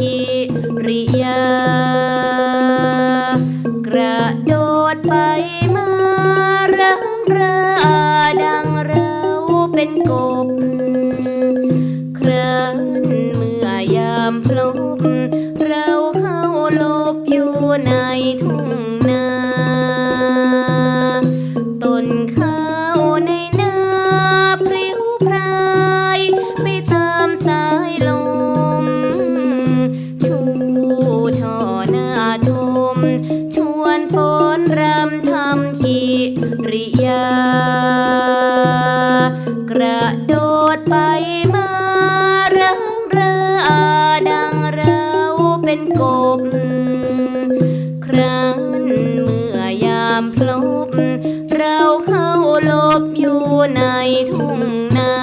กิริยากระโดดไปมารังราดังเราเป็นกบ เครื่อนเมื่อยามพลบเราเข้าลบอยู่ในทุ่งนาต้นข้าวในนาพริ้วพรายไปตา ชุม ชวนฝนรำทำกิริยา กระโดดไปมารังราดังเราเป็นกบ ครั้นเมื่อยามพลบ เราเข้าลบอยู่ในทุ่งนา